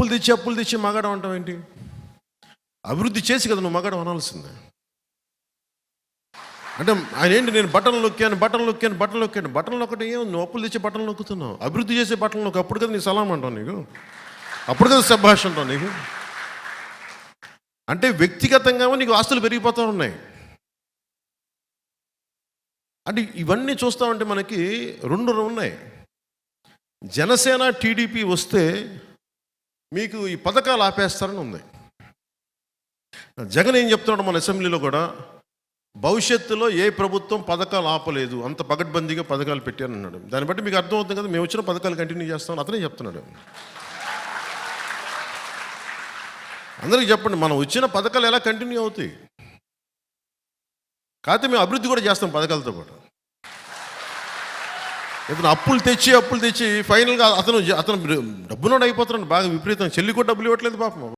అప్పులు తెచ్చి అప్పులు తెచ్చి మగాడం అంటావు ఏంటి? అభివృద్ధి చేసి కదా నువ్వు మగాడం అనాల్సిందే. అంటే ఆయన ఏంటి నేను బట్టలు నొక్కాను బట్టలు నొక్కాను బట్టలు నొక్కాను. బట్టలు నొక్కటి ఏం? నువ్వు అప్పులు తెచ్చి బట్టలు నొక్కుతున్నావు. అభివృద్ధి చేసే బట్టలు నొక్కు. అప్పుడు కదా నీ సలాం అంటావు నీకు. అప్పుడు కదా సభాష్ అంటావు నీకు. అంటే వ్యక్తిగతంగా నీకు ఆస్తులు పెరిగిపోతూ ఉన్నాయి. అంటే ఇవన్నీ చూస్తామంటే మనకి రెండు ఉన్నాయి. జనసేన టీడీపీ వస్తే మీకు ఈ పథకాలు ఆపేస్తారని ఉంది. జగన్ ఏం చెప్తున్నాడు మన అసెంబ్లీలో కూడా? భవిష్యత్తులో ఏ ప్రభుత్వం పథకాలు ఆపలేదు అంత పగడ్బందీగా పథకాలు పెట్టాను అన్నాడు. దాన్ని బట్టి మీకు అర్థమవుతుంది కదా మేము వచ్చిన పథకాలు కంటిన్యూ చేస్తామని అతనే చెప్తున్నాడు. అందరికీ చెప్పండి మనం వచ్చిన పథకాలు ఎలా కంటిన్యూ అవుతాయి? కాకపోతే మేము అభివృద్ధి కూడా చేస్తాం పథకాలతో పాటు. ఇప్పుడు అప్పులు తెచ్చి అప్పులు తెచ్చి ఫైనల్గా అతను అతను డబ్బునోడు అయిపోతున్నాడు. బాగా విపరీతం. చెల్లి కూడా డబ్బులు ఇవ్వట్లేదు పాపం.